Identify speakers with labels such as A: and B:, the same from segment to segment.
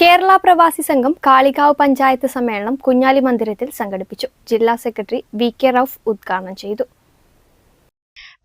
A: കേരള പ്രവാസി സംഘം കാളികാവ് പഞ്ചായത്ത് സമ്മേളനം കുഞ്ഞാലി മന്ദിരത്തിൽ സംഘടിപ്പിച്ചു. ജില്ലാ സെക്രട്ടറി വി കെ റൌഫ് ഉദ്ഘാടനം ചെയ്തു.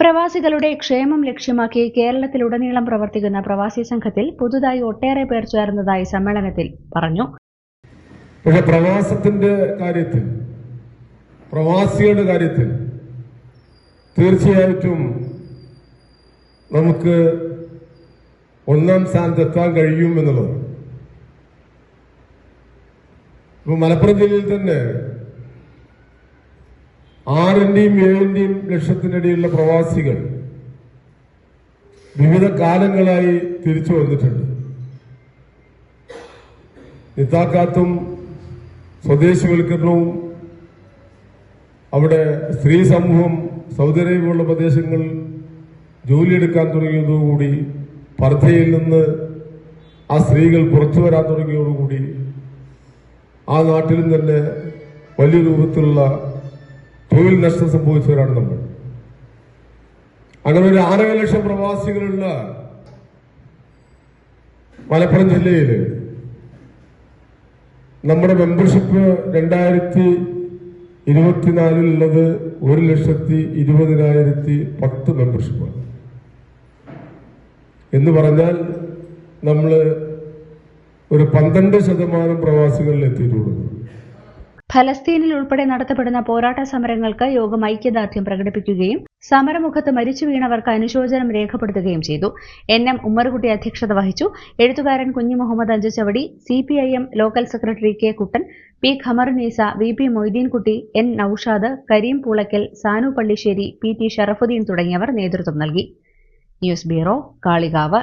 B: പ്രവാസികളുടെ ക്ഷേമം ലക്ഷ്യമാക്കി കേരളത്തിലുടനീളം പ്രവർത്തിക്കുന്ന പ്രവാസി സംഘത്തിൽ പുതുതായി ഒട്ടേറെ പേർ ചേർന്നതായി സമ്മേളനത്തിൽ പറഞ്ഞു.
C: പക്ഷെ പ്രവാസത്തിന്റെ കാര്യത്തിൽ പ്രവാസികളുടെ കാര്യത്തിൽ തീർച്ചയായിട്ടും നമുക്ക് ഒന്നാം സ്ഥാനത്തെത്താൻ കഴിയും എന്നുള്ളത് ഇപ്പൊ മലപ്പുറം ജില്ലയിൽ തന്നെ ആറിന്റെയും ഏഴിന്റെയും ലക്ഷത്തിനിടയിലുള്ള പ്രവാസികൾ വിവിധ കാലങ്ങളായി തിരിച്ചു വന്നിട്ടുണ്ട്. നിത്താക്കാത്തും സ്വദേശവൽക്കരണവും അവിടെ സ്ത്രീ സമൂഹം സൗദി അറേബ്യയുള്ള പ്രദേശങ്ങൾ ജോലിയെടുക്കാൻ തുടങ്ങിയതോടുകൂടി പർദ്ധയിൽ നിന്ന് ആ സ്ത്രീകൾ പുറത്തു വരാൻ തുടങ്ങിയതോടുകൂടി ആ നാട്ടിലും തന്നെ വലിയ രൂപത്തിലുള്ള തൊഴിൽ നഷ്ടം സംഭവിച്ചവരാണ് നമ്മൾ. അങ്ങനെ ഒരു ആറര ലക്ഷം പ്രവാസികളുള്ള മലപ്പുറം ജില്ലയിൽ നമ്മുടെ മെമ്പർഷിപ്പ് രണ്ടായിരത്തി ഇരുപത്തിനാലിലുള്ളത് ഒരു ലക്ഷത്തി ഇരുപതിനായിരത്തി പത്ത് മെമ്പർഷിപ്പാണ്. എന്ന് പറഞ്ഞാൽ നമ്മൾ ഒരു പന്ത്രണ്ട് ശതമാനം പ്രവാസികളിൽ എത്തിയിട്ടുള്ളൂ
B: ഫലസ്തീനിൽ ഉൾപ്പെടെ നടത്തപ്പെടുന്ന പോരാട്ട സമരങ്ങൾക്ക് യോഗം ഐക്യദാർഢ്യം പ്രകടിപ്പിക്കുകയും സമരമുഖത്ത് മരിച്ചു വീണവർക്ക് അനുശോചനം രേഖപ്പെടുത്തുകയും ചെയ്തു. എൻ എം ഉമ്മർകുട്ടി അധ്യക്ഷത വഹിച്ചു. എഴുത്തുകാരൻ Kunju Muhammad Anchachavadi C P I M local secretary K Kuttan P Khamarunnisa V P Moideenkutty N Noushad Kareem Poolakkal Sanu Pallissery P T Sharafudheen തുടങ്ങിയവർ നേതൃത്വം നൽകി. News bureau Kalikavu.